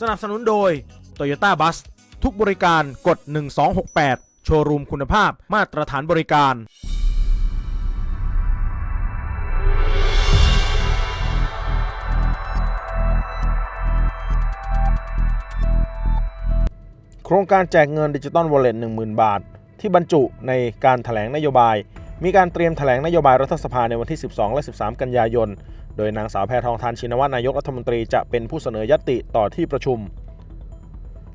สนับสนุนโดย Toyota Bus ทุกบริการกด 1268 โชว์รูมคุณภาพมาตรฐานบริการ โครงการแจกเงินดิจิตอลวอลเล็ต10,000 บาท ที่บรรจุในการถแถลงนโยบาย มีการเตรียมแถลงนโยบายรัฐสภาในวันที่ 12 และ 13 กันยายน โดยนางสาวแพทองทานชินวัตรนายกรัฐมนตรีจะเป็นผู้เสนอยติต่อที่ประชุม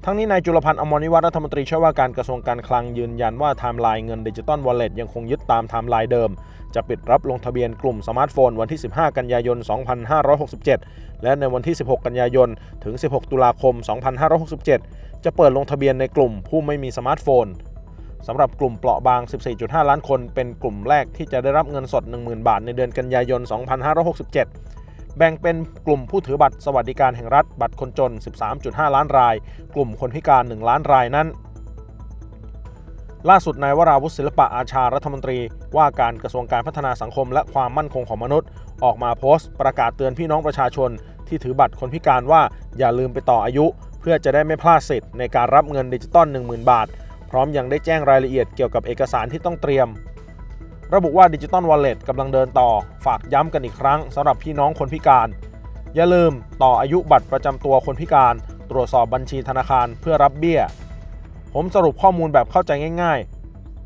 ทั้งนี้นายจุลพันธ์อมรนิวัฒน์รัฐมนตรีช่วยว่าการกระทรวงการคลังยืนยันว่าไทม์ไลน์เงินดิจิตอลวอลเล็ตยังคงยึดตามไทม์ไลน์เดิม จะปิดรับลงทะเบียนกลุ่มสมาร์ทโฟนวันที่ 15 กันยายน 2567 และในวันที่ 16 กันยายน ถึง 16 ตุลาคม 2567 จะเปิดลงทะเบียนในกลุ่มผู้ไม่มีสมาร์ทโฟน สำหรับกลุ่มเปราะบาง 14.5 ล้านคน เป็นกลุ่มแรกที่จะได้รับเงินสด 10,000 บาท ในเดือนกันยายน 2567 แบ่งเป็นกลุ่มผู้ถือบัตรสวัสดิการแห่งรัฐ บัตรคนจน 13.5 ล้านราย กลุ่มคนพิการ 1 ล้านรายนั้น ล่าสุดนายวราวุฒิศิลปะอาชารัฐมนตรี ว่าการกระทรวงการพัฒนาสังคม และความมั่นคงของมนุษย์ ออกมาโพสต์ ประกาศเตือนพี่น้องประชาชน ที่ถือบัตรคนพิการว่าอย่าลืมไปต่ออายุ เพื่อจะได้ไม่พลาดสิทธิ์ในการรับเงินดิจิตอล10,000 บาท พร้อมยังได้แจ้งรายละเอียดเกี่ยวกับเอกสารที่ต้องเตรียม ระบุว่าดิจิตอลวอลเล็ตกำลังเดินต่อ ฝากย้ำกันอีกครั้งสำหรับพี่น้องคนพิการ อย่าลืมต่ออายุบัตรประจำตัวคนพิการ ตรวจสอบบัญชีธนาคารเพื่อรับเบี้ย ผมสรุปข้อมูลแบบเข้าใจง่าย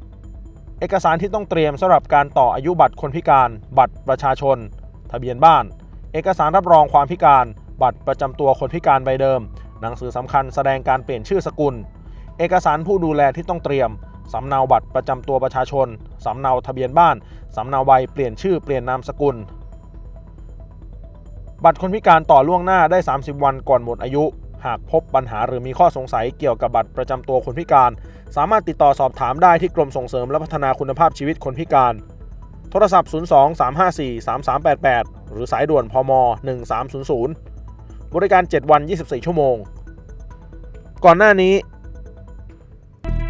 ๆ เอกสารที่ต้องเตรียมสำหรับการต่ออายุบัตรคนพิการ บัตรประชาชน ทะเบียนบ้าน เอกสารรับรองความพิการ บัตรประจำตัวคนพิการใบเดิม หนังสือสำคัญแสดงการเปลี่ยนชื่อสกุล เอกสารผู้ดูแลที่ต้องเตรียม สำเนาบัตรประจำตัวประชาชน สำเนาทะเบียนบ้าน สำเนาใบเปลี่ยนชื่อเปลี่ยนนามสกุล บัตรคนพิการต่อล่วงหน้าได้ 30 วันก่อนหมดอายุ หากพบปัญหาหรือมีข้อสงสัยเกี่ยวกับบัตรประจำตัวคนพิการ สามารถติดต่อสอบถามได้ที่กรมส่งเสริมและพัฒนาคุณภาพชีวิตคนพิการ โทรศัพท์ 02 354 3388 หรือสายด่วนพม 1300 บริการ 7 วัน 24 ชั่วโมง ก่อนหน้านี้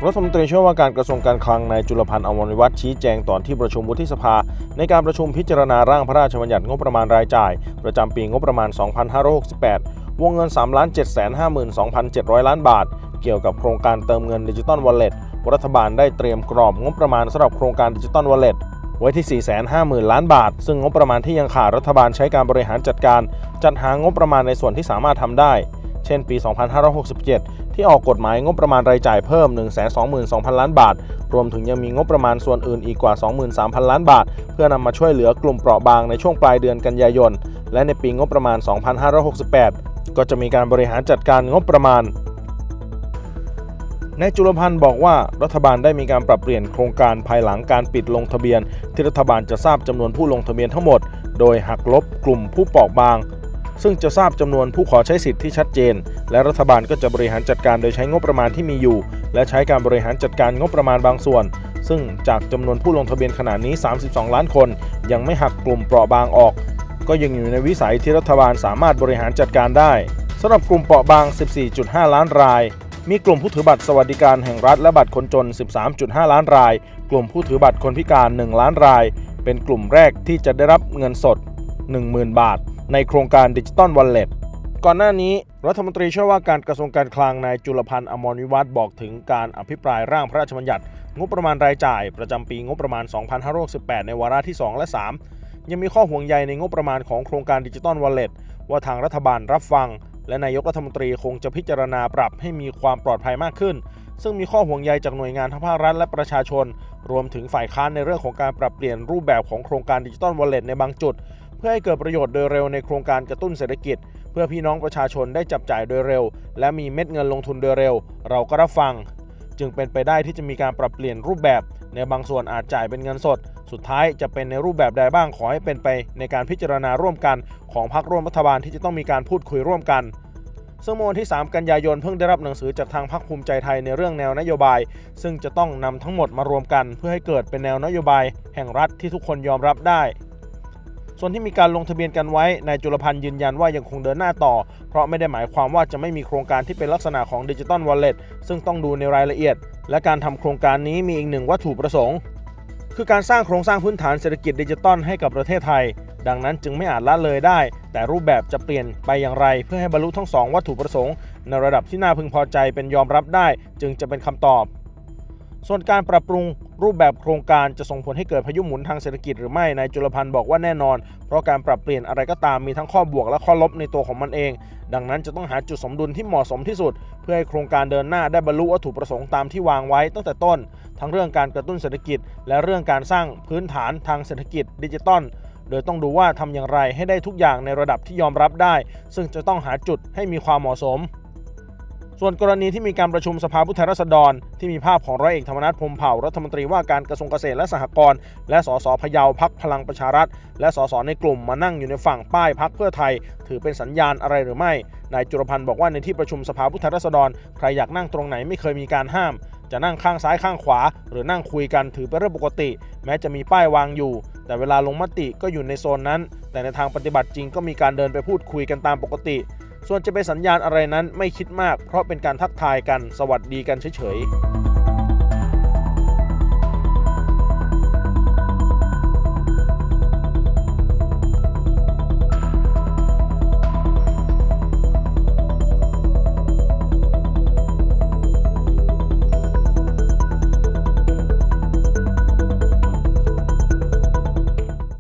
รัฐมนตรีช่วยว่าการกระทรวงการคลังนายจุลพันธ์อมรวิวัฒน์ชี้แจงตอนที่ประชุมวุฒิสภา ในการประชุมพิจารณาร่างพระราชบัญญัติงบประมาณรายจ่าย ประจำปีงบประมาณ 2568 วงเงิน 3 7 5 2 7 0 0 ล้านบาท เกี่ยวกับโครงการเติมเงินดิจิตอลวอลเล็ตรัฐบาลได้เตรียมกรอบงบประมาณสำหรับโครงการดิจิตอลวอลเล็ตไว้ที่ 450,000 ล้านบาท ซึ่งงบประมาณที่ยังขาดรัฐบาลใช้การบริหารจัดการ จัดหางบประมาณในส่วนที่สามารถทำได้ เช่นปี 2567 ที่ออกกฎหมายงบประมาณรายจ่ายเพิ่ม 122,000 ล้านบาท รวมถึงยังมีงบประมาณส่วนอื่นอีกกว่า 23,000 ล้านบาท เพื่อนำมาช่วยเหลือกลุ่มเปราะบางในช่วงปลายเดือนกันยายน และในปีงบประมาณ 2568 ก็จะมีการบริหารจัดการงบประมาณนายจุลพันธ์บอกว่ารัฐบาลได้มีการปรับเปลี่ยนโครงการภายหลังการปิดลงทะเบียน ที่รัฐบาลจะทราบจำนวนผู้ลงทะเบียนทั้งหมด โดยหักลบกลุ่มผู้เปราะบาง ซึ่งจะทราบจำนวนผู้ขอใช้สิทธิ์ที่ชัดเจน และรัฐบาลก็จะบริหารจัดการโดยใช้งบประมาณที่มีอยู่ และใช้การบริหารจัดการงบประมาณบางส่วน ซึ่งจากจำนวนผู้ลงทะเบียนขณะนี้ 32 ล้านคน ยังไม่หักกลุ่มเปราะบางออก ก็ยังอยู่ในวิสัยที่รัฐบาลสามารถบริหารจัดการได้สำหรับกลุ่มเปราะบาง 14.5 ล้านรายมีกลุ่มผู้ถือบัตรสวัสดิการแห่งรัฐและบัตรคนจน 13.5 ล้านราย กลุ่มผู้ถือบัตรคนพิการ 1 ล้านราย เป็นกลุ่มแรกที่จะได้รับเงินสด 10,000 บาท ในโครงการดิจิตอลวอลเล็ตก่อนหน้านี้รัฐมนตรีช่วยว่าการกระทรวงการคลังนายจุลพันธ์อมรวิวัฒน์บอกถึงการอภิปรายร่างพระราชบัญญัติ งบประมาณรายจ่าย ประจำปีงบประมาณ 2568 ในวาระที่ 2 และ 3 ยังมีข้อห่วงใยในงบประมาณของโครงการดิจิตอลวอลเล็ตว่าทางรัฐบาลรับฟัง และนายกรัฐมนตรีคงจะพิจารณาปรับให้มีความปลอดภัยมากขึ้น ซึ่งมีข้อห่วงใยจากหน่วยงานทั้งภาครัฐและประชาชน รวมถึงฝ่ายค้านในเรื่องของการปรับเปลี่ยนรูปแบบของโครงการดิจิตอลวอลเล็ตในบางจุด พื่อให้เกิดประโยชน์โดยเร็วในโครงการกระตุ้นเศรษฐกิจ เพื่อพี่น้องประชาชนได้จับจ่ายโดยเร็ว และมีเม็ดเงินลงทุนโดยเร็ว เราก็รับฟัง จึงเป็นไปได้ที่จะมีการปรับเปลี่ยนรูปแบบ ในบางส่วนอาจจ่ายเป็นเงินสด สุดท้ายจะเป็นในรูปแบบใดบ้างขอให้เป็นไป ในการพิจารณาร่วมกันของพรรคร่วมรัฐบาลที่จะต้องมีการพูดคุยร่วมกันซึ่งมวันที่ 3 กันยายนเพิ่งได้รับหนังสือจากทางพรรคภูมิใจไทยในเรื่องแนวนโยบาย ซึ่งจะต้องนำทั้งหมดมารวมกัน เพื่อให้เกิดเป็นแนวนโยบาย แห่งรัฐที่ทุกคนยอมรับได้ ส่วนที่มีการลงทะเบียนกันไว้นายจุลพันธ์ยืนยันว่ายังคงเดินหน้าต่อ เพราะไม่ได้หมายความว่าจะไม่มีโครงการที่เป็นลักษณะของดิจิตอลวอลเล็ตซึ่งต้องดูในรายละเอียด และการทำโครงการนี้มีอีกหนึ่งวัตถุประสงค์ คือการสร้างโครงสร้างพื้นฐานเศรษฐกิจดิจิตอลให้กับประเทศไทย ดังนั้นจึงไม่อาจละเลยได้ แต่รูปแบบจะเปลี่ยนไปอย่างไร เพื่อให้บรรลุทั้งสองวัตถุประสงค์ในระดับที่น่าพึงพอใจเป็นยอมรับได้ จึงจะเป็นคำตอบ ส่วนการปรับปรุงรูปแบบโครงการจะส่งผลให้เกิดพายุหมุนทางเศรษฐกิจหรือไม่นายจุลพันธ์บอกว่าแน่นอน เพราะการปรับเปลี่ยนอะไรก็ตามมีทั้งข้อบวกและข้อลบในตัวของมันเอง ดังนั้นจะต้องหาจุดสมดุลที่เหมาะสมที่สุด เพื่อให้โครงการเดินหน้าได้บรรลุวัตถุประสงค์ตามที่วางไว้ตั้งแต่ต้น ทั้งเรื่องการกระตุ้นเศรษฐกิจ และเรื่องการสร้างพื้นฐานทางเศรษฐกิจดิจิตอลโดยต้องดูว่าทำอย่างไรให้ได้ทุกอย่างในระดับที่ยอมรับได้ ซึ่งจะต้องหาจุดให้มีความเหมาะสม ส่วนกรณีที่มีการประชุมสภาผู้แทนราษฎร ที่มีภาพของร้อยเอกธรรมนัฐพรมเผ่ารัฐมนตรีว่าการกระทรวงเกษตรและสหกรณ์และสสพะเยาพักพลังประชารัฐ และสสในกลุ่มมานั่งอยู่ในฝั่งป้ายพักเพื่อไทย ถือเป็นสัญญาณอะไรหรือไม่นายจุลพันธ์บอกว่าในที่ประชุมสภาผู้แทนราษฎรใครอยากนั่งตรงไหนไม่เคยมีการห้าม จะนั่งข้างซ้ายข้างขวา หรือนั่งคุยกันถือเป็นเรื่องปกติ แม้จะมีป้ายวางอยู่ แต่เวลาลงมติก็อยู่ในโซนนั้น แต่ในทางปฏิบัติจริงก็มีการเดินไปพูดคุยกันตามปกติ ส่วนจะเป็นสัญญาณอะไรนั้นไม่คิดมาก เพราะเป็นการทักทายกันสวัสดีกันเฉยๆ